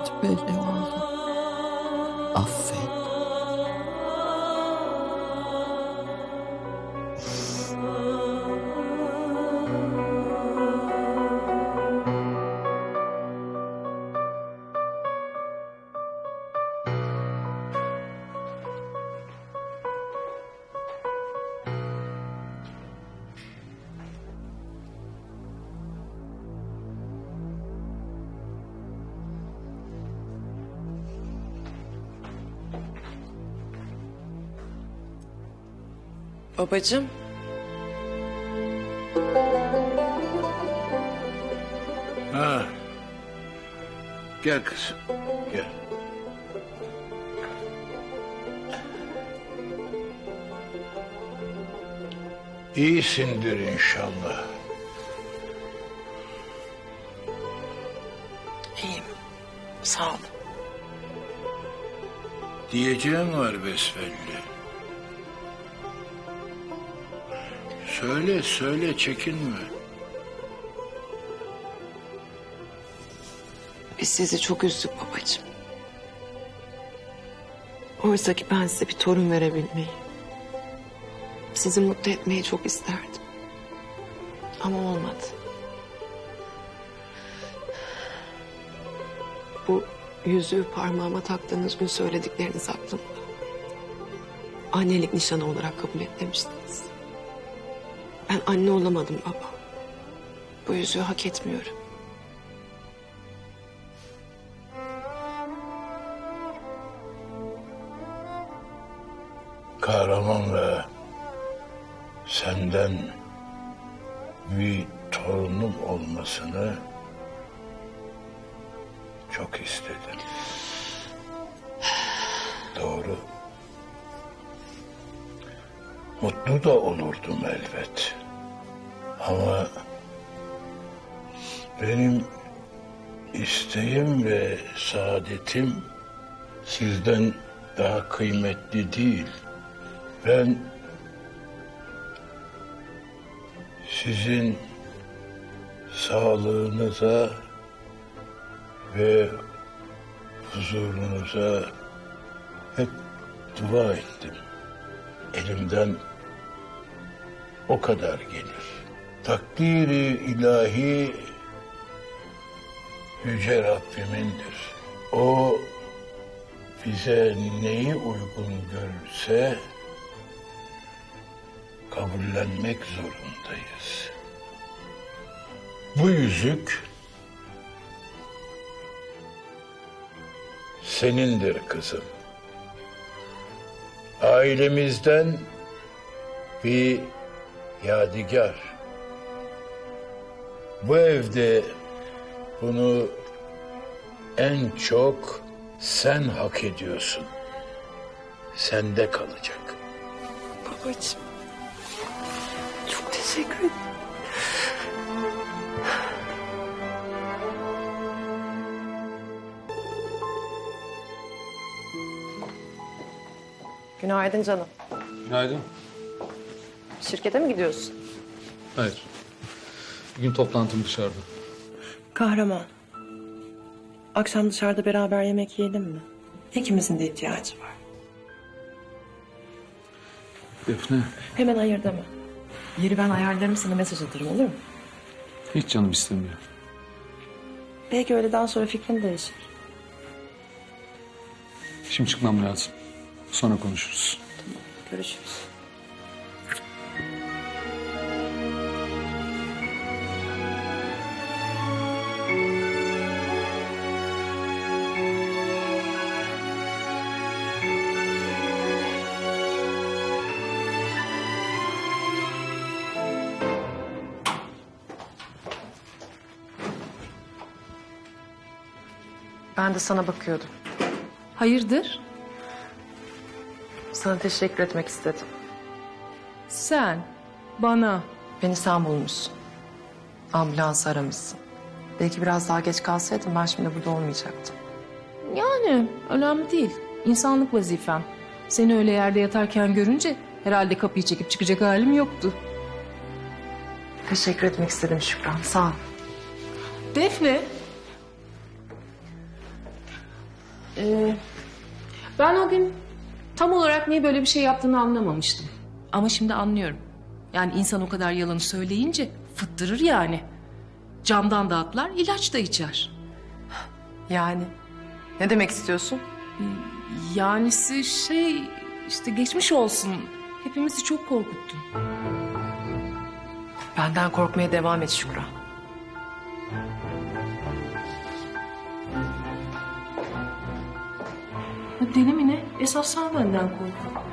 Affet beni oğlum. Affet. Babacığım. Ha. Gel kızım. Gel. İyisindir inşallah. iyiyim. Sağ ol. Diyeceğim var besbelli. Söyle söyle çekinme. Biz sizi çok üzdük babacığım. Oysa ki ben size bir torun verebilmeyi, sizi mutlu etmeyi çok isterdim. Ama olmadı. Bu yüzüğü parmağıma taktığınız gün söyledikleriniz aklımda. Annelik nişanı olarak kabul et demiştiniz. Ben anne olamadım baba. Bu yüzüğü hak etmiyorum. kahraman ve senden bir torunum olmasını çok istedim. Doğru. Mutlu da olurdum elbet. Ama benim isteğim ve saadetim sizden daha kıymetli değil. Ben sizin sağlığınıza ve huzurunuza hep dua ettim. Elimden o kadar gelir. Takdiri ilahi yüce Rabbimindir. O bize neyi uygun görürse kabullenmek zorundayız. Bu yüzük senindir kızım. Ailemizden bir yadigar. Bu evde bunu en çok sen hak ediyorsun. Sende kalacak. Babacığım. Çok teşekkür ederim. Günaydın canım. Günaydın. Şirkete mi gidiyorsun? Hayır. Bugün toplantım dışarıda. Kahraman. Akşam dışarıda beraber yemek yiyelim mi? İkimizin de ihtiyacı var. Defne, Hemen ayır deme. Yeri ben ayarlarım sana mesaj atarım olur mu? hiç canım istemiyor. Belki öğleden sonra fikrin değişir. Şimdi çıkmam lazım. Sonra konuşuruz. Görüşürüz. Ben de sana bakıyordum. Hayırdır? Sana teşekkür etmek istedim. Sen bana Beni sen bulmuşsun. Ambulans aramışsın. Belki biraz daha geç kalsaydım ben şimdi burada olmayacaktım. yani önemli değil. İnsanlık vazifem. Seni öyle yerde yatarken görünce herhalde kapıyı çekip çıkacak halim yoktu. Teşekkür etmek istedim Şükran. Sağ ol. Defne. Ee, ben o gün tam olarak niye böyle bir şey yaptığını anlamamıştım. Ama şimdi anlıyorum. Yani insan o kadar yalanı söyleyince fıttırır yani. Camdan da atlar, ilaç da içer. Yani ne demek istiyorsun? Yanisi şey işte geçmiş olsun. Hepimizi çok korkuttun. Benden korkmaya devam et Şükran. Deli mi ne? Esas sen benden kork.